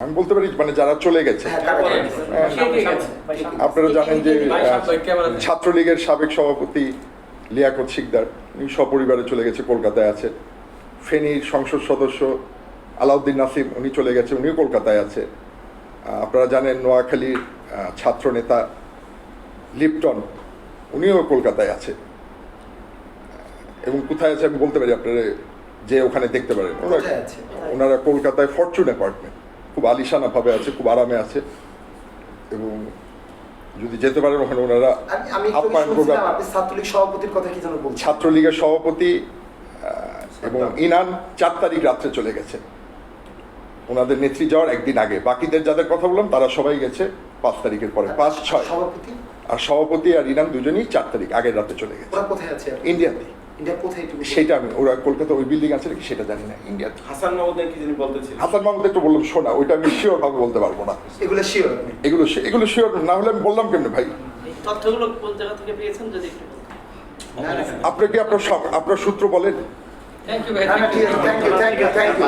আমি বলতে পারি মানে যারা চলে গেছে হ্যাঁ। হ্যাঁ। আপনারা জানেন যে। ছাত্রলীগের সাবেক সভাপতি লিয়াকত শিকদার উনি সপরিবারে চলে গেছে কলকাতায় আছে ফেনীর সংসদ সদস্য আলাউদ্দিন নাসিম উনি চলে গেছে উনিও কলকাতায় আছে আপনারা জানেন নোয়াখালীর ছাত্র নেতা লিপটন উনিও কলকাতায় আছে এবং কোথায় আছে আমি বলতে পারি আপনারা যে ওখানে দেখতে পারেন? ওনারা কলকাতায় ফরচুন অ্যাপার্টমেন্ট খুব আলিশানা ভাবে আছে খুব আরামে আছে। এবং যদি যেতে পারেন ওখানে ওনারা ছাত্রলীগ সভাপতির কথা কি যেন ছাত্রলীগের সভাপতি এবং ইনান চার তারিখ রাত্রে চলে গেছে। ওনাদের নেত্রী যাওয়ার একদিন আগে। বাকিদের যাদের কথা বললাম তারা সবাই গেছে পাঁচ তারিখের পরে পাঁচ ছয়। সভাপতি? আর সভাপতি আর ইনান দুজনেই চার তারিখ আগের রাতে চলে গেছে। ওরা কোথায় আছে? ইন্ডিয়াতে। ইন্ডিয়া কোথায় একটু বলুন। সেটা আমি ওরা কলকাতা ওই বিল্ডিং আছে নাকি? সেটা জানি না ইন্ডিয়াতে হাসান মাহমুদের কি যিনি বলতেছিলেন হাসান মাহমুদ একটু বললাম শোনা ওইটা আমি শিওর ভাবে বলতে পারব না। এগুলো শিওর এগুলো এগুলো শিওর না হলে আমি বললাম কেমনে ভাই? তথ্যগুলো কোন জায়গা থেকে পেয়েছেন যদি একটু। আপনি কি আপনার সব- আপনার সূত্র বলেন? থ্যাংক ইউ ভাই thank you thank you thank you